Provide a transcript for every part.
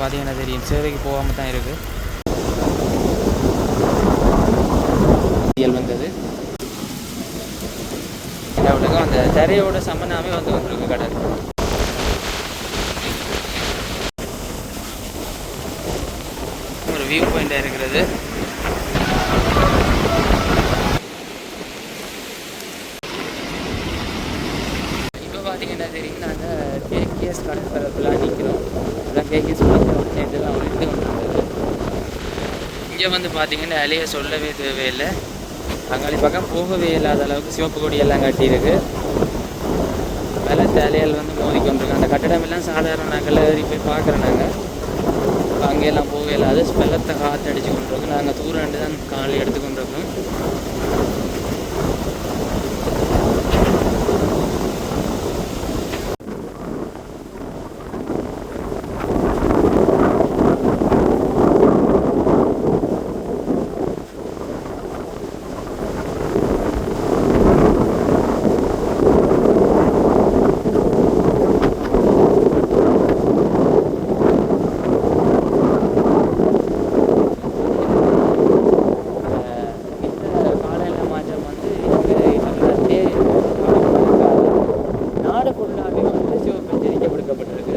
பார்த்தீங்கன்னா தெரியும். சேவைக்கு போகாமல் தான் இருக்குது வந்தது. அவளுக்கும் அந்த தரையோட சம்மனாமே வந்து வந்திருக்கு கடல். ஒரு வியூ பாயிண்டாக இருக்கிறது. இப்போ பார்த்தீங்கன்னா தெரியும் நாங்கள் கேகேஎஸ் கடற்பரப்புலாம் நிற்கிறோம் அதான் கேகேஎஸ் சேர்ந்துலாம் ஒழித்து கொண்டிருந்தது இங்கே வந்து பார்த்தீங்கன்னா அலையை சொல்லவே தேவையில்லை. அங்காளி பக்கம் போகவே இல்லாத அளவுக்கு சிவப்பு கொடி எல்லாம் கட்டியிருக்கு. பலத்த அலையால் வந்து மோதிக்கொண்டிருக்கு அந்த கட்டடம் எல்லாம் சாதாரண நாங்கள் ஏறி போய் பார்க்குறோம் நாங்கள் அங்கெல்லாம் போகவே இல்லாத வெள்ளத்தை காற்று அடிச்சு கொண்டிருக்கோம் நாங்கள் தூரம் தான் காலை எடுத்து கொண்டிருக்கோம் அஹ் இந்த காலநிலை மாற்றம் வந்து இங்கே தமிழ்நாட்டிலே நாடு ஃபுல்லாகவே வந்து சிவப்பு எச்சரிக்கை விடுக்கப்பட்டிருக்கு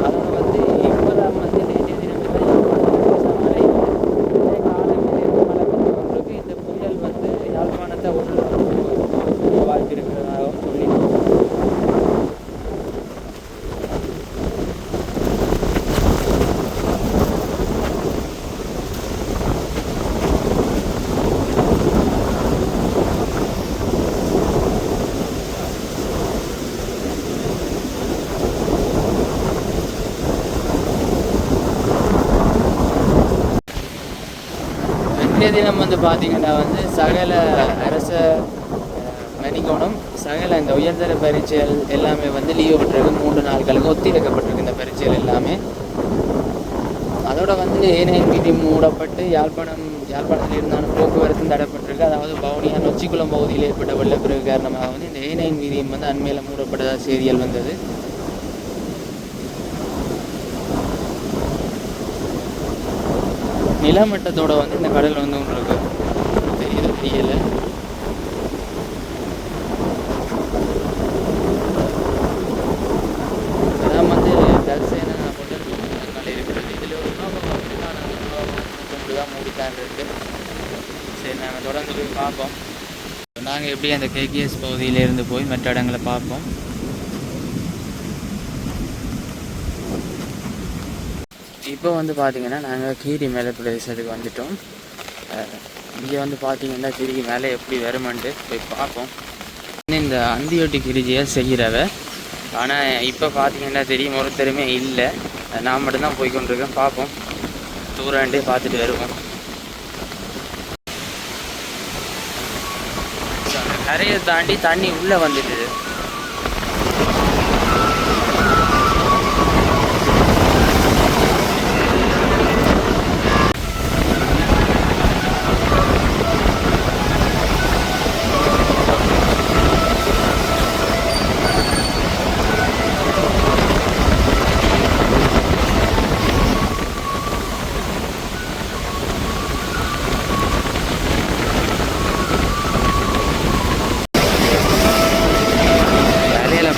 அதோட வந்து இப்போதான் வந்து நேற்றைய தினம் மழை இந்த காலநிலை மழை கொண்டு கொண்டிருக்கு இந்த புயல் வந்து யாழ்ப்பாணத்தை ஒன்று வாய்ப்பு இருக்கிறதாகவும் சொல்லி இன்றைய தினம் வந்து பார்த்தீங்கன்னா வந்து சகல அரச மணிக்கோணம் சகல இந்த உயர்தர பரீட்சைகள் எல்லாமே வந்து லீவ் விட்டுருக்கு மூன்று நாட்களுக்கு ஒத்திவைக்கப்பட்டிருக்கு இந்த பரீட்சைகள் எல்லாமே. அதோட வந்து ஏனையின் மூடப்பட்டு யாழ்ப்பாணம் யாழ்ப்பாணத்தில் இருந்தாலும் போக்குவரத்து தடைப்பட்டிருக்கு. அதாவது பவுனியா நொச்சிக்குளம் பகுதியில் ஏற்பட்ட வெள்ளப்பிரிவு காரணமாக வந்து இந்த ஏனையன் வீதியம் வந்து அண்மையில் மூடப்பட்டதாக செய்திகள் வந்தது. நிலமட்டத்தோட வந்து இந்த கடல் வந்து ஒன்று இருக்கு தெரியுது? தெரியல. அதான் வந்து தரிசன ஹோட்டல் அதனால இருக்கிறது. இதில் ஒரு உணவகம் அப்படிதான் தான் மூடித்தான் இருக்கு. சரி நாங்கள் தொடர்ந்து போய் பார்ப்போம். நாங்கள் எப்படி அந்த கேகேஎஸ் பகுதியிலேருந்து போய் மற்ற இடங்களை பார்ப்போம். இப்போ வந்து பார்த்தீங்கன்னா நாங்கள் கீரி மேலே பிரதேசத்துக்கு வந்துட்டோம். இங்கே வந்து பார்த்தீங்கன்னா கீரிக்கு மேலே எப்படி வருமான்ட்டு போய் பார்ப்போம். இந்த அந்தியொட்டி கிரிஜியை செய்கிறவ. ஆனால் இப்போ பார்த்தீங்கன்னா தெரியும் ஒருத்தருமே இல்லை. நான் மட்டும்தான் போய் கொண்டிருக்கேன். பார்ப்போம். தூராண்டே பார்த்துட்டு வருவோம். கரையை தாண்டி தண்ணி உள்ளே வந்துட்டு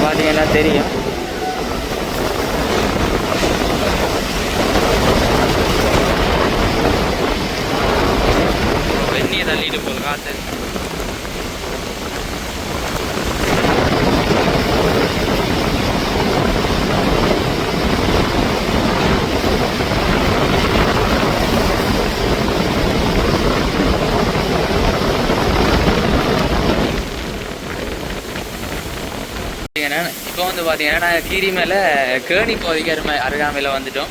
பார்த்தீங்கன்னா தெரியும் வெந்நியை தள்ளிட்டு போகுது காற்று பார்த்தீங்கன்னா இப்போ வந்து பார்த்தீங்கன்னா நாங்கள் கீரி மேலே கேணி பகுதிக்கு அருமை அருகாமையில் வந்துட்டோம்.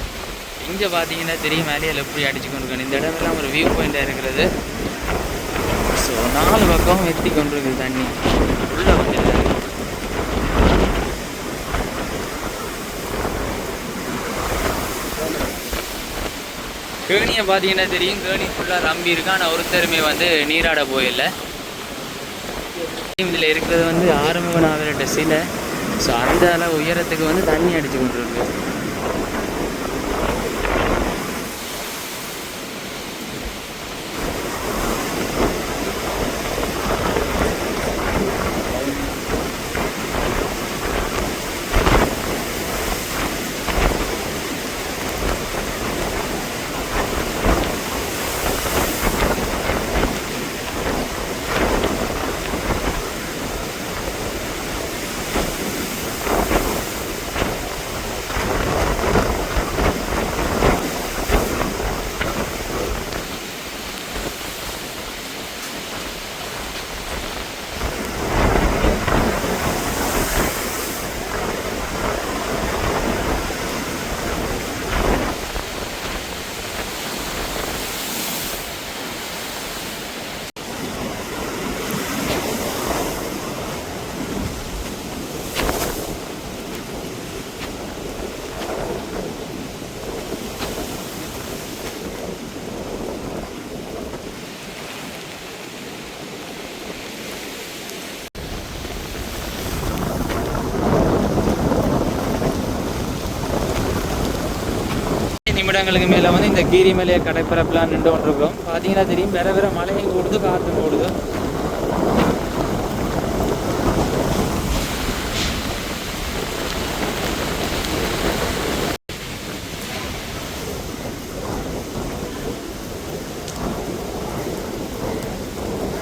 இங்கே பார்த்தீங்கன்னா தெரியும் அதில் எப்படி அடிச்சு கொண்டுருக்கணும் இந்த இடமெல்லாம் ஒரு வியூ பாயிண்டாக இருக்கிறது. ஸோ நாலு பக்கம் எத்தி கொண்டிருக்குது தண்ணி. உள்ளே வந்துட்டு கேணியை பார்த்தீங்கன்னா தெரியும். கேணி ஃபுல்லாக ரம்பி இருக்கு. ஆனால் ஒருத்தருமே வந்து நீராட போயில்லை இதில் இருக்கிறது வந்து ஆரம்ப நாவலோட சிலை ஸோ அந்த அளவு உயரத்துக்கு வந்து தண்ணி அடிச்சு கொண்டுருக்கு. நிமிடங்களுக்கு மேலே வந்து இந்த கீரிமலையை கடைப்பரப்புலாம் நின்று கொண்டிருக்கோம் பார்த்தீங்கன்னா தெரியும் வேற வேற மலையும் கூடுது காற்று கூடுது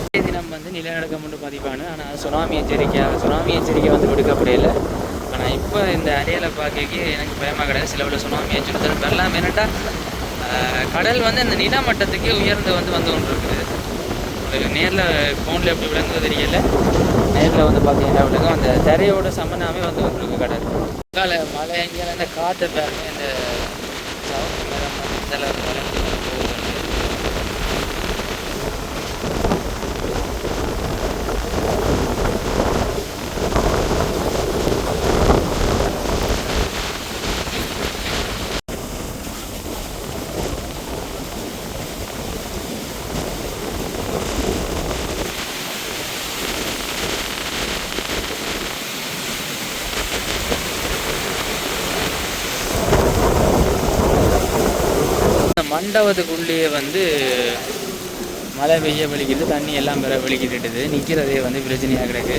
இதே தினம் வந்து நிலநடுக்கம் ஒன்று பதிவானு ஆனால் சுனாமி எச்சரிக்கை சுனாமி எச்சரிக்கை வந்து விடுக்கப்படையில ஆனால் இப்போ இந்த அரியலை பார்க்க எனக்கு பயமாக கிடையாது. சில உள்ள சுனாமி எச்சரித்தல் வெள்ளம் என்னட்டா? கடல் வந்து அந்த நிலமட்டத்துக்கே உயர்ந்து வந்து வந்து கொண்டு இருக்குது நேரில் ஃபோனில் எப்படி விளங்குது தெரியல. நேரில் வந்து பார்த்தீங்கன்னா விளங்கும். அந்த தரையோட சமனாமே வந்து கொண்டிருக்கு கடல். மழை எங்கேயால இந்த காற்று பாருங்க இந்த சவுண்ட் மரம் வந்து இந்த அளவுக்கு வளர்ந்து கொண்டு போகுது இந்த மண்டபத்துக்குள்ளேயே வந்து மழை பெய்ய வலிக்குது தண்ணி எல்லாம் பெற வலிக்கிட்டுது நிற்கிறதே வந்து பிரச்சனையாக கிடக்கு.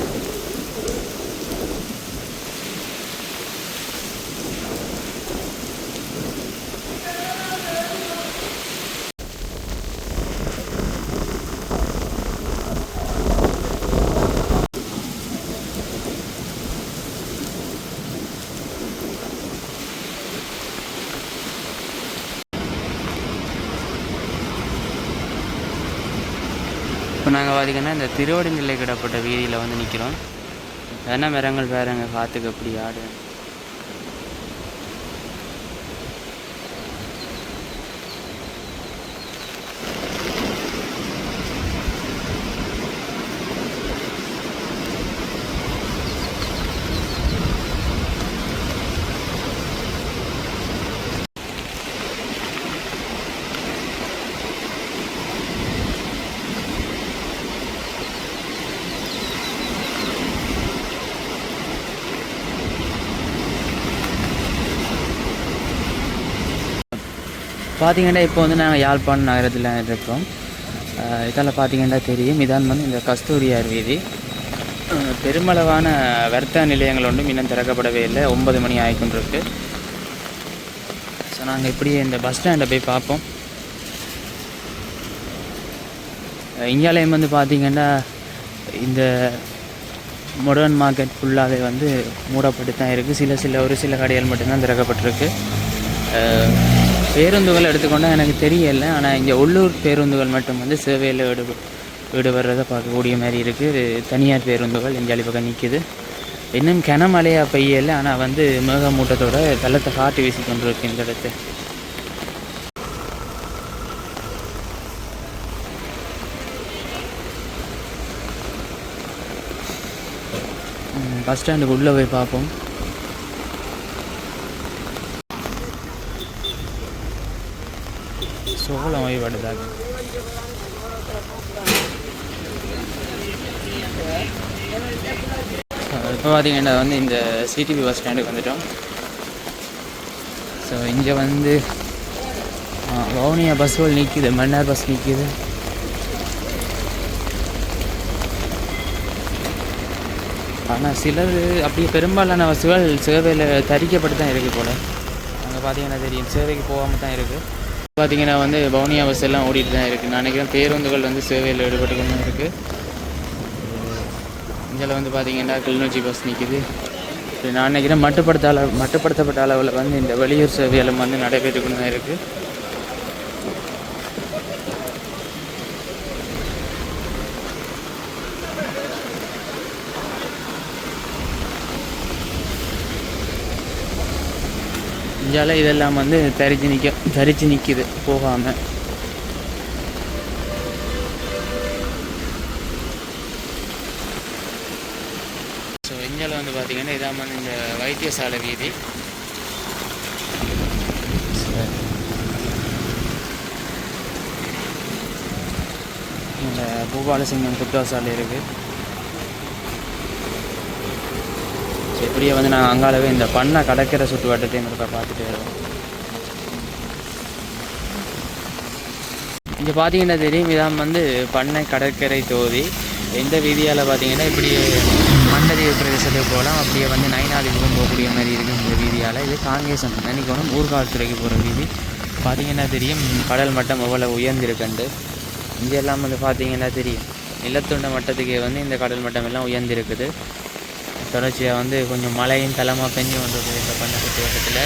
நாங்கள் பார்த்திங்கன்னா இந்த திருவடிநிலை கிடப்பட்ட வீதியில் வந்து நிற்கிறோம் என்ன மரங்கள் வேறங்க காற்றுக்கு அப்படி ஆடு. பார்த்தீங்கன்னா இப்போ வந்து நாங்கள் யாழ்ப்பாணம் நகரத்தில் இருக்கோம். இதால் பார்த்தீங்கன்னா தெரியும். இதான் வந்து இந்த கஸ்தூரியார் வீதி பெருமளவான வர்த்தக நிலையங்கள் ஒன்றும் இன்னும் திறக்கப்படவே இல்லை. ஒன்பது மணி ஆகிக்கொண்டிருக்கு ஸோ நாங்கள் இப்படியே இந்த பஸ் ஸ்டாண்டை போய் பார்ப்போம். அஹ் இங்காலயம் வந்து பார்த்திங்கன்னா இந்த மாடர்ன் மார்க்கெட் ஃபுல்லாகவே வந்து மூடப்பட்டு தான் இருக்குது சில சில ஒரு சில கடைகள் மட்டும்தான் திறக்கப்பட்டிருக்கு. பேருந்துகள் எடுத்துக்கொண்டால் எனக்கு தெரியல. ஆனால் இங்கே உள்ளூர் பேருந்துகள் மட்டும் வந்து சேவையில் ஈடு ஈடுபடுறதை பார்க்கக்கூடிய மாதிரி இருக்குது தனியார் பேருந்துகள் இங்கே பக்கம் நிற்கிது இன்னும் கனமழையாக பெய்யலை. ஆனால் வந்து மேகமூட்டத்தோட வெள்ளத்தை காட்டு வீசி கொண்டிருக்கு இந்த இடத்த. பஸ் ஸ்டாண்டுக்கு உள்ளே போய் பார்ப்போம். சோளம் வழிபடுதாக இப்போ பார்த்தீங்கன்னா வந்து இந்த சிடிபி பஸ் ஸ்டாண்டுக்கு வந்துட்டோம். ஸோ இங்கே வந்து வவுனியா பஸ்கள் நிற்கிது மன்னார் பஸ் நிற்கிது ஆனால் சிலர் அப்படியே பெரும்பாலான பஸ்ஸுகள் சேவையில் தரிக்கப்பட்டு தான் இருக்குது போல். அங்கே பார்த்தீங்கன்னா தெரியும் சேவைக்கு போகாமல் தான் இருக்குது பார்த்தீங்கன்னா வந்து வவுனியா பஸ் எல்லாம் ஓடிட்டு தான் இருக்குது நான் நினைக்கிறேன் பேருந்துகள் வந்து சேவையில் ஈடுபட்டு கொண்டு இருக்குது இங்கே வந்து பார்த்தீங்கன்னா கிளிநொச்சி பஸ் நிற்கிது நான் நினைக்கிறேன் மட்டுப்படுத்த அளவு மட்டுப்படுத்தப்பட்ட அளவில் வந்து இந்த வெளியூர் சேவையெல்லாம் வந்து நடைபெற்று கொண்டு தான் இருக்குது இந்தியாவில் இதெல்லாம் வந்து தரிச்சு நிற்க தரிச்சு நிற்கிது போகாமல் ஸோ இந்தியாவில் வந்து பார்த்திங்கன்னா இதான் வந்து இந்த வைத்தியசாலை வீதி. இந்த பூபாலசிங்கம் சாலை இருக்குது ஸோ இப்படியே வந்து நாங்கள் அங்காளவே இந்த பண்ணை கடற்கரை சுற்று வட்டத்தையும் இருக்கா பார்த்துட்டு வருவோம் இங்கே பார்த்தீங்கன்னா தெரியும் இதான் வந்து பண்ணை கடற்கரை தொகுதி. எந்த வீதியால் பார்த்தீங்கன்னா இப்படி மண்டதீவு பிரதேசத்துக்கு போகலாம். அப்படியே வந்து நைனாதிபுரம் போகக்கூடிய மாதிரி இருக்குது இந்த வீதியால். இது காங்கேசன் நினைக்கணும் ஊர்காவல்துறைக்கு போகிற வீதி. பார்த்தீங்கன்னா தெரியும் கடல் மட்டம் எவ்வளோ உயர்ந்திருக்குண்டு இங்கே எல்லாம் வந்து பார்த்தீங்கன்னா தெரியும். நிலத்துண்ட மட்டத்துக்கு வந்து இந்த கடல் மட்டம் எல்லாம் உயர்ந்திருக்குது. தொடர்ச்சியாக வந்து கொஞ்சம் மழையும் தளமாக பெஞ்சு வந்தது இந்த பண்ண சுற்றுவட்டத்தில்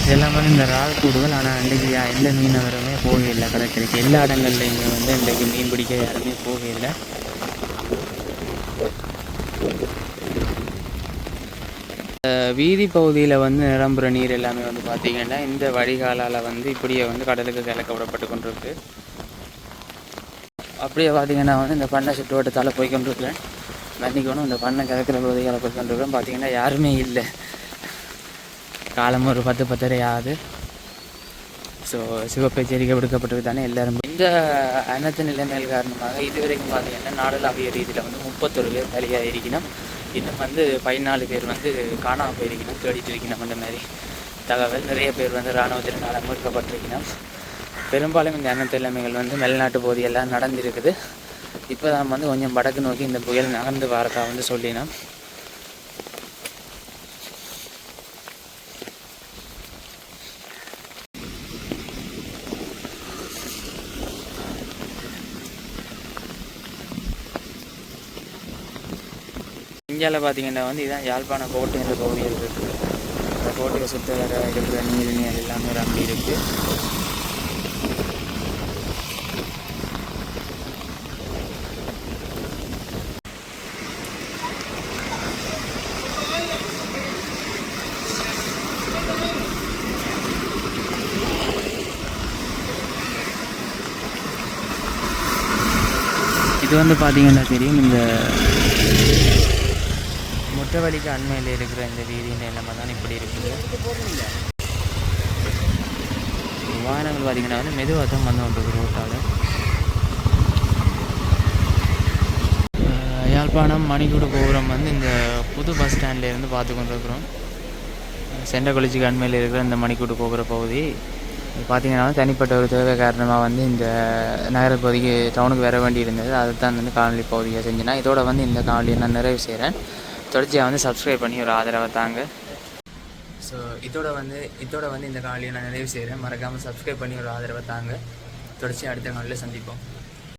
இதெல்லாம் வந்து இந்த இறால் கூடுதல் ஆனால் இன்றைக்கி எந்த மீனவருமே போகவில்லை கடற்கரைக்கு. எல்லா இடங்கள்லையுமே வந்து இன்றைக்கு மீன் பிடிக்க யாருமே போகவில்லை வீதி பகுதியில் வந்து நிரம்புற நீர் எல்லாமே வந்து பார்த்திங்கன்னா இந்த வடிகாலால் வந்து இப்படியே வந்து கடலுக்கு கிழக்க விடப்பட்டு கொண்டிருக்கு. அப்படியே பார்த்தீங்கன்னா வந்து இந்த பண்ணை சுற்றுவட்டத்தால் போய் கொண்டிருக்கிறேன். மன்னிக்கணும் இந்த பண்ணை கிடக்கிற பகுதிகளை போய் கொண்டிருக்கிறேன் பார்த்தீங்கன்னா யாருமே இல்லை. காலம் ஒரு பத்து பத்தரை ஆகுது. ஸோ சிவப்பு விடுக்கப்பட்டது தானே எல்லாரும். இந்த அனைத்து நிலைமைகள் காரணமாக இதுவரைக்கும் பார்த்தீங்கன்னா நாடளாவிய ரீதியில் வந்து முப்பத்தொரு பேர் பலியாக இருக்கணும் இன்னும் வந்து பதினாலு பேர் வந்து காணாமல் போயிருக்கணும் தேடிட்டு இருக்கணும் அந்த மாதிரி தகவல். நிறைய பேர் வந்து இராணுவத்தினால் அமர்க்கப்பட்டிருக்கணும். பெரும்பாலும் இந்த அனைத்து நிலைமைகள் வந்து மேல்நாட்டு பகுதியெல்லாம் நடந்திருக்குது. இப்போ தான் வந்து கொஞ்சம் வடக்கு நோக்கி இந்த புயல் நகர்ந்து வரதா வந்து சொல்லினோம். இந்தியாவில் பார்த்தீங்கன்னா வந்து இதான் யாழ்ப்பாண கோட்டை என்ற பகுதியில் இருக்குது. அந்த கோட்டையை சுற்றி வர இருக்கிற நீர் நீர் எல்லாமே ரொம்ப இருக்குது. இது வந்து பார்த்தீங்கன்னா தெரியும். இந்த முட்டவழிக்கு அண்மையில் இருக்கிற இந்த வீதியின் நிலைமை தான் இப்படி இருக்குங்க வாகனங்கள் பார்த்தீங்கன்னா வந்து மெதுவாக தான் வந்து கொண்டிருக்கு ரோட்டால் யாழ்ப்பாணம் மணிக்கூட கோபுரம் வந்து இந்த புது பஸ் ஸ்டாண்ட்ல இருந்து பார்த்து சென்ற கொலிச்சிக்கு அண்மையில் இருக்கிற இந்த மணிக்கூட கோபுர பகுதி. பார்த்தீங்கன்னா தனிப்பட்ட ஒரு தேவை காரணமாக வந்து இந்த நகரப்பகுதிக்கு டவுனுக்கு வர வேண்டி இருந்தது அதை தான் வந்து காணொலி பகுதியாக செஞ்சேன்னா இதோட வந்து இந்த காணொலியை நான் நிறைவு செய்கிறேன் தொடர்ச்சியாக வந்து சப்ஸ்கிரைப் பண்ணி ஒரு ஆதரவை தாங்க. ஸோ இதோட வந்து இதோட வந்து இந்த காணொலியை நான் நிறைவு செய்கிறேன் மறக்காமல் சப்ஸ்கிரைப் பண்ணி ஒரு ஆதரவை தாங்க. தொடர்ச்சியாக அடுத்த காலையில் சந்திப்போம்.